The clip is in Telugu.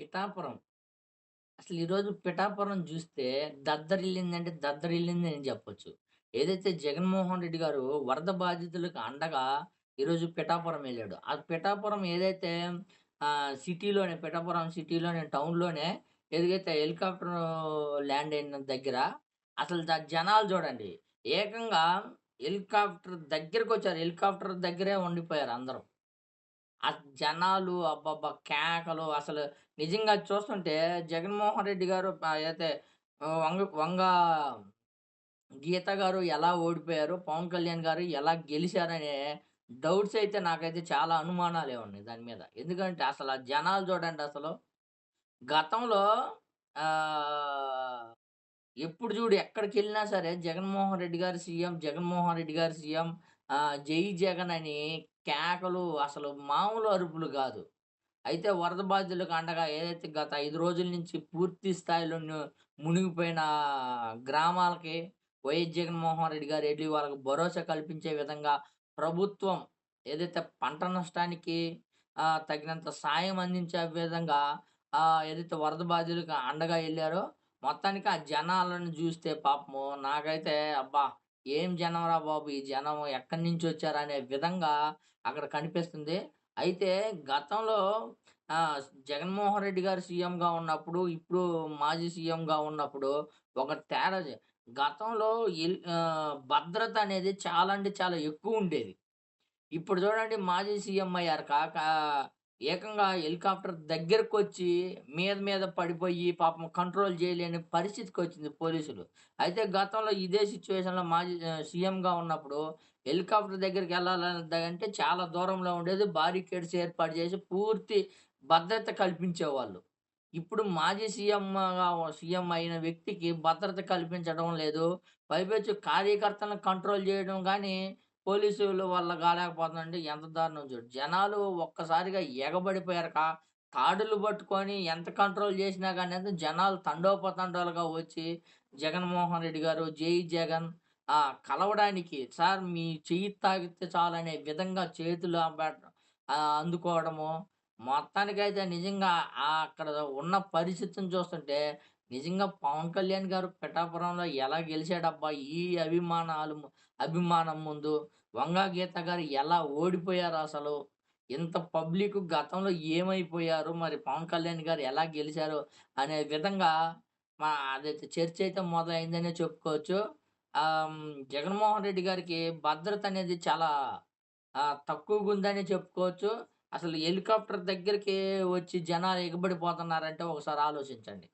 పిఠాపురం. అసలు ఈరోజు పిఠాపురం చూస్తే దద్దరిల్లిందంటే దద్దరిల్లిందని చెప్పొచ్చు ఏదైతే జగన్మోహన్ రెడ్డి గారు వరద బాధితులకు అండగా ఈరోజు పిఠాపురం వెళ్ళాడు ఆ పిఠాపురం ఏదైతే సిటీలోనే పిఠాపురం సిటీలోనే టౌన్‌లోనే ఏదైతే హెలికాప్టర్ ల్యాండ్ అయిన దగ్గర అసలు జనాలు చూడండి ఏకంగా హెలికాప్టర్ దగ్గరకొచ్చారు. హెలికాప్టర్ దగ్గరే ఉండిపోయారు అందరూ. ఆ జనాలు అబ్బబ్బా! కేకలు అసలు నిజంగా చూస్తుంటే జగన్మోహన్ రెడ్డి గారు అయితే వంగ వంగ గీత గారు ఎలా ఓడిపోయారు, పవన్ కళ్యాణ్ గారు ఎలా గెలిచారనే డౌట్స్ అయితే నాకైతే చాలా అనుమానాలే ఉన్నాయి దాని మీద. ఎందుకంటే అసలు ఆ జనాలు చూడండి అసలు. గతంలో ఎప్పుడు చూడు ఎక్కడికెళ్ళినా సరే జగన్మోహన్ రెడ్డి గారు సీఎం, జగన్మోహన్ రెడ్డి గారు సీఎం జై జగన్ అని కేకలు అసలు మామూలు అరుపులు కాదు అయితే వరద బాధితులకు అండగా ఏదైతే గత ఐదు రోజుల నుంచి పూర్తి స్థాయిలో మునిగిపోయిన గ్రామాలకి వైఎస్ జగన్మోహన్ రెడ్డి గారు వెళ్ళి వాళ్ళకి భరోసా కల్పించే విధంగా ప్రభుత్వం ఏదైతే పంట నష్టానికి తగినంత సాయం అందించే విధంగా ఏదైతే వరద బాధితులకు అండగా వెళ్ళారో మొత్తానికి ఆ జనాలను చూస్తే పాపము నాకైతే అబ్బా! ఏం జనంరా బాబు! ఈ జనం ఎక్కడి నుంచి వచ్చారు అనే విధంగా అక్కడ కనిపిస్తుంది. అయితే గతంలో జగన్మోహన్ రెడ్డి గారు సీఎంగా ఉన్నప్పుడు, ఇప్పుడు మాజీ సీఎంగా ఉన్నప్పుడు ఒక తేడా గతంలో భద్రత అనేది చాలా అంటే చాలా ఎక్కువ ఉండేది ఇప్పుడు చూడండి మాజీ సీఎం అయ్యారు కాక ఏకంగా హెలికాప్టర్ దగ్గరకొచ్చి మీద మీద పడిపోయి పాపం కంట్రోల్ చేయలేని పరిస్థితికి వచ్చింది పోలీసులు. అయితే గతంలో ఇదే సిచ్యువేషన్లో మాజీ సీఎంగా ఉన్నప్పుడు హెలికాప్టర్ దగ్గరికి వెళ్ళాలంటే చాలా దూరంలో ఉండేది. బారికేడ్స్ ఏర్పాటు చేసి పూర్తి భద్రత కల్పించేవాళ్ళు. ఇప్పుడు మాజీ సీఎంగా సీఎం అయిన వ్యక్తికి భద్రత కల్పించడం లేదు. పైపెచ్చు కార్యకర్తలను కంట్రోల్ చేయడం కానీ పోలీసుల వల్ల కాలేకపోతుందంటే ఎంత దారుణం చూడు. జనాలు ఒక్కసారిగా ఎగబడిపోయారు. కా తాడులు పట్టుకొని ఎంత కంట్రోల్ చేసినా కానీ అయితే జనాలు తండోపతండాలుగా వచ్చి జగన్మోహన్ రెడ్డి గారు జై జగన్ కలవడానికి సార్ మీ చెయ్యి తాగితే చాలనే విధంగా చేతులు అందుకోవడము. మొత్తానికైతే నిజంగా అక్కడ ఉన్న పరిస్థితిని చూస్తుంటే నిజంగా పవన్ కళ్యాణ్ గారు పిఠాపురంలో ఎలా గెలిచాడబ్బా! ఈ అభిమానాలు అభిమానం ముందు. వంగా గీత గారు ఎలా ఓడిపోయారు అసలు? ఇంత పబ్లిక్ గతంలో ఏమైపోయారు? మరి పవన్ కళ్యాణ్ గారు ఎలా గెలిచారు? అనే విధంగా మా అదైతే చర్చ అయితే మొదలైందనే చెప్పుకోవచ్చు. జగన్మోహన్ రెడ్డి గారికి భద్రత అనేది చాలా తక్కువగా ఉందనే చెప్పుకోవచ్చు. అసలు హెలికాప్టర్ దగ్గరికి వచ్చి జనాలు ఎగబడిపోతున్నారంటే ఒకసారి ఆలోచించండి.